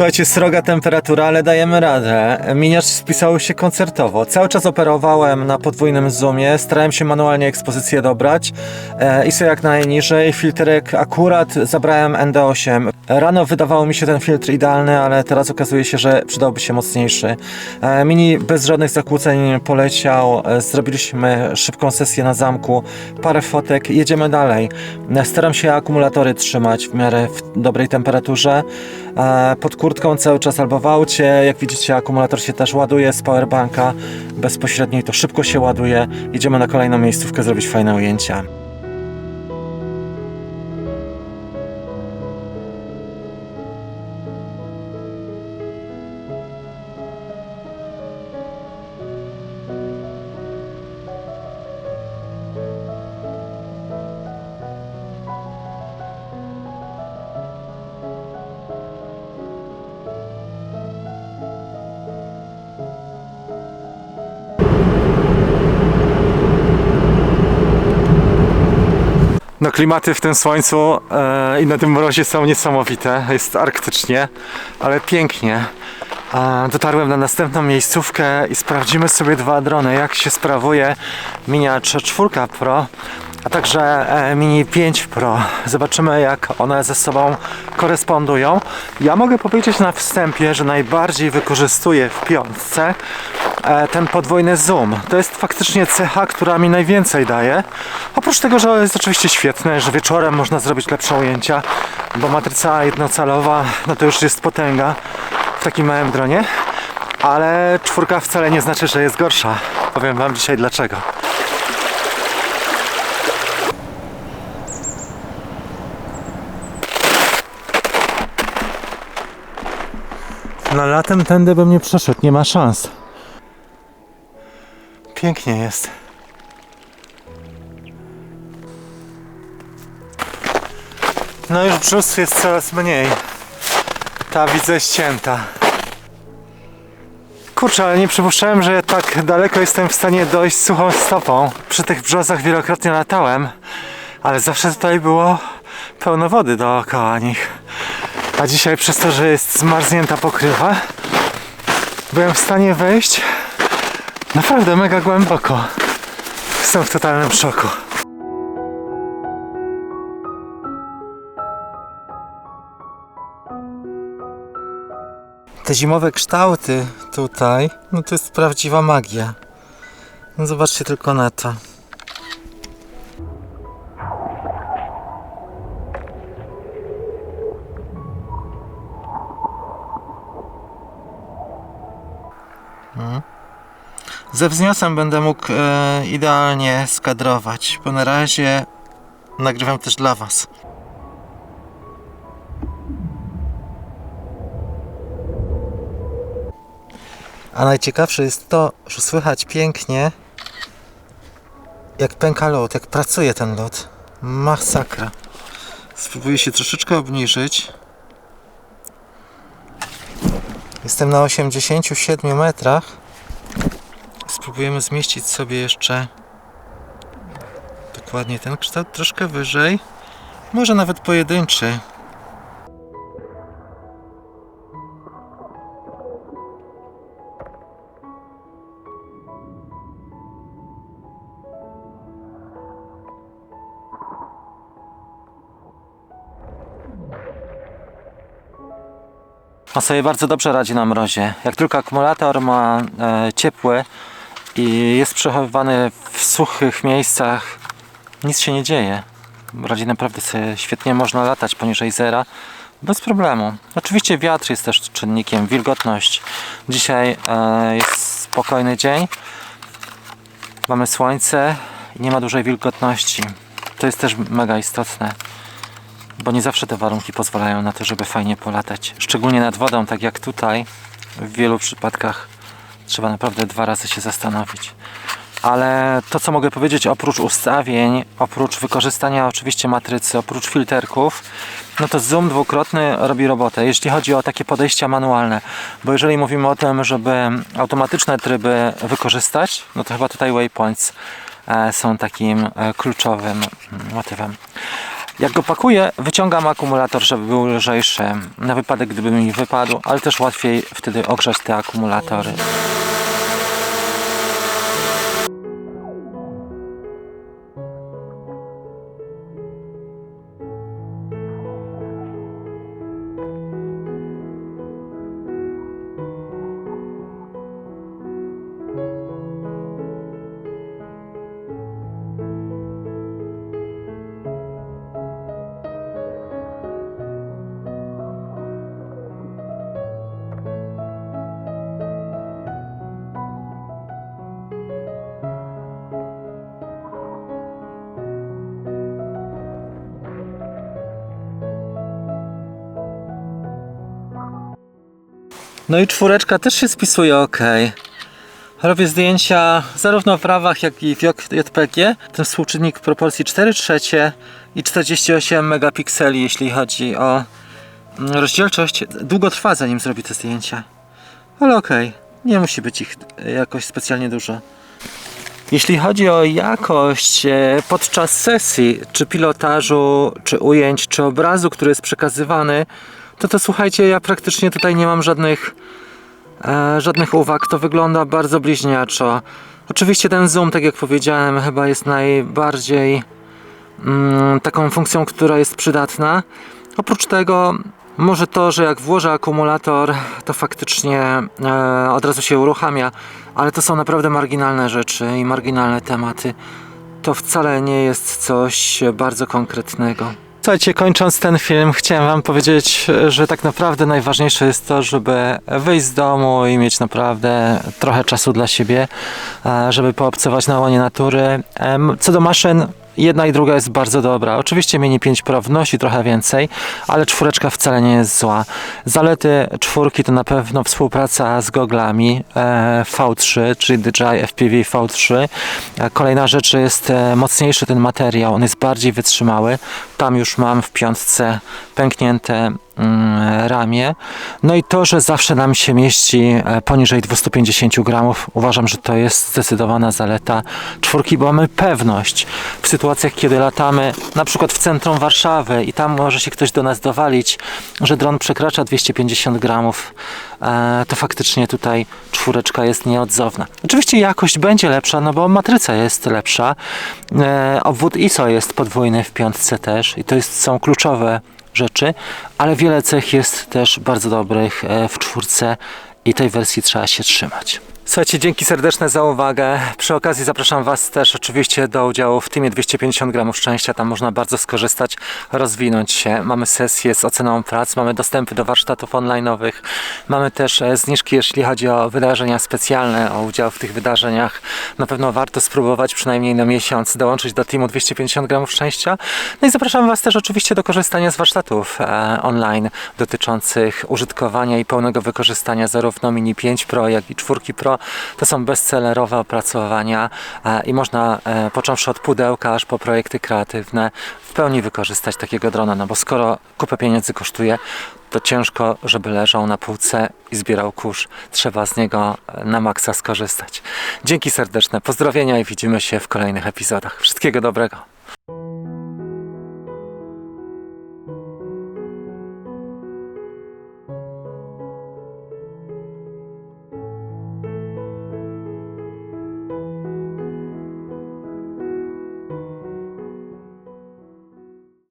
Słuchajcie, sroga temperatura, ale dajemy radę. Miniaż spisał się koncertowo. Cały czas operowałem na podwójnym zoomie, starałem się manualnie ekspozycję dobrać. E, ISO jak najniżej, filtrek akurat zabrałem ND8. Rano wydawało mi się ten filtr idealny, ale teraz okazuje się, że przydałby się mocniejszy. E, mini bez żadnych zakłóceń poleciał. E, zrobiliśmy szybką sesję na zamku, parę fotek, jedziemy dalej. E, Staram się akumulatory trzymać w miarę w dobrej temperaturze. E, kurtką cały czas albo w aucie. Jak widzicie, akumulator się też ładuje z powerbanka bezpośrednio i to szybko się ładuje. Jedziemy na kolejną miejscówkę zrobić fajne ujęcia. No klimaty w tym słońcu e, i na tym mrozie są niesamowite. Jest arktycznie, ale pięknie. E, dotarłem na następną miejscówkę i sprawdzimy sobie dwa drony, jak się sprawuje Mini 4 Pro, a także e, Mini 5 Pro. Zobaczymy jak one ze sobą korespondują. Ja mogę powiedzieć na wstępie, że najbardziej wykorzystuję w piątce ten podwójny zoom. To jest faktycznie cecha, która mi najwięcej daje. Oprócz tego, że jest oczywiście świetne, że wieczorem można zrobić lepsze ujęcia, bo matryca jednocalowa, no to już jest potęga w takim małym dronie. Ale czwórka wcale nie znaczy, że jest gorsza. Powiem Wam dzisiaj dlaczego. No latem tędy bym nie przeszedł, nie ma szans. Pięknie jest. No już brzus jest coraz mniej. Ta widzę ścięta. Kurczę, ale nie przypuszczałem, że tak daleko jestem w stanie dojść suchą stopą. Przy tych brzozach wielokrotnie latałem, ale zawsze tutaj było pełno wody dookoła nich. A dzisiaj przez to, że jest zmarznięta pokrywa, byłem w stanie wejść naprawdę mega głęboko. Jestem w totalnym szoku. Te zimowe kształty tutaj, no to jest prawdziwa magia. No zobaczcie tylko na to. Ze wzniosem będę mógł e, idealnie skadrować, bo na razie nagrywam też dla Was. A najciekawsze jest to, że słychać pięknie, jak pęka lód, jak pracuje ten lód. Masakra. Spróbuję się troszeczkę obniżyć. Jestem na 87 metrach. Spróbujemy zmieścić sobie jeszcze dokładnie ten kształt troszkę wyżej. Może nawet pojedynczy. On sobie bardzo dobrze radzi na mrozie. Jak tylko akumulator ma e, ciepły i jest przechowywany w suchych miejscach, nic się nie dzieje. Radzi naprawdę sobie świetnie, można latać poniżej zera bez problemu. Oczywiście wiatr jest też czynnikiem, wilgotność. Dzisiaj e, jest spokojny dzień, mamy słońce i nie ma dużej wilgotności. To jest też mega istotne bo nie zawsze te warunki pozwalają na to, żeby fajnie polatać. Szczególnie nad wodą, tak jak tutaj, w wielu przypadkach trzeba naprawdę dwa razy się zastanowić. Ale to, co mogę powiedzieć, oprócz ustawień, oprócz wykorzystania oczywiście matrycy, oprócz filterków, no to zoom dwukrotny robi robotę, jeśli chodzi o takie podejścia manualne. Bo jeżeli mówimy o tym, żeby automatyczne tryby wykorzystać, no to chyba tutaj waypoints e, są takim e, kluczowym mm, motywem. Jak go pakuję, wyciągam akumulator, żeby był lżejszy, na wypadek gdyby mi wypadł, ale też łatwiej wtedy ogrzać te akumulatory. No i czwóreczka też się spisuje ok. Robię zdjęcia zarówno w rawach, jak i w JPG. Ten współczynnik w proporcji 4 trzecie i 48 megapikseli, jeśli chodzi o mm, rozdzielczość. Długo trwa zanim zrobi te zdjęcia. Ale okej, nie musi być ich jakoś specjalnie dużo. Jeśli chodzi o jakość e, podczas sesji, czy pilotażu, czy ujęć, czy obrazu, który jest przekazywany, to to słuchajcie, ja praktycznie tutaj nie mam żadnych, e, żadnych uwag. To wygląda bardzo bliźniaczo. Oczywiście ten zoom, tak jak powiedziałem, chyba jest najbardziej mm, taką funkcją, która jest przydatna. Oprócz tego, może to, że jak włożę akumulator, to faktycznie e, od razu się uruchamia, ale to są naprawdę marginalne rzeczy i marginalne tematy. To wcale nie jest coś bardzo konkretnego. Słuchajcie, kończąc ten film, chciałem Wam powiedzieć, że tak naprawdę najważniejsze jest to, żeby wyjść z domu i mieć naprawdę trochę czasu dla siebie, e, żeby poobcować na łonie natury. Co do maszyn, jedna i druga jest bardzo dobra. Oczywiście Mini 5 Pro wnosi trochę więcej, ale czwóreczka wcale nie jest zła. Zalety czwórki to na pewno współpraca z goglami e, V3, czyli DJI FPV V3. E, Kolejna rzecz jest e, mocniejszy ten materiał, on jest bardziej wytrzymały. Tam już mam w piątce pęknięte ramię. No i to, że zawsze nam się mieści e, poniżej 250 gramów, uważam, że to jest zdecydowana zaleta czwórki, bo mamy pewność w sytuacjach, kiedy latamy na przykład w centrum Warszawy i tam może się ktoś do nas dowalić, że dron przekracza 250 gramów, e, to faktycznie tutaj czwóreczka jest nieodzowna. Oczywiście jakość będzie lepsza, no bo matryca jest lepsza. E, obwód ISO jest podwójny w piątce też i to jest, są kluczowe rzeczy, ale wiele cech jest też bardzo dobrych e, w czwórce i tej wersji trzeba się trzymać. Słuchajcie, dzięki serdeczne za uwagę. Przy okazji zapraszam Was też oczywiście do udziału w Teamie 250 gramów szczęścia. Tam można bardzo skorzystać, rozwinąć się. Mamy sesję z oceną prac, mamy dostępy do warsztatów online'owych, mamy też e, zniżki, jeśli chodzi o wydarzenia specjalne, o udział w tych wydarzeniach. Na pewno warto spróbować przynajmniej na miesiąc dołączyć do Teamu 250 gramów szczęścia. No i zapraszam Was też oczywiście do korzystania z warsztatów e, online dotyczących użytkowania i pełnego wykorzystania zarówno Mini 5 Pro, jak i 4 Pro. To są bestsellerowe opracowania e, i można, e, począwszy od pudełka, aż po projekty kreatywne, w pełni wykorzystać takiego drona, no bo skoro kupę pieniędzy kosztuje, to ciężko, żeby leżał na półce i zbierał kurz. Trzeba z niego e, na maksa skorzystać. Dzięki serdeczne, pozdrowienia i widzimy się w kolejnych epizodach. Wszystkiego dobrego.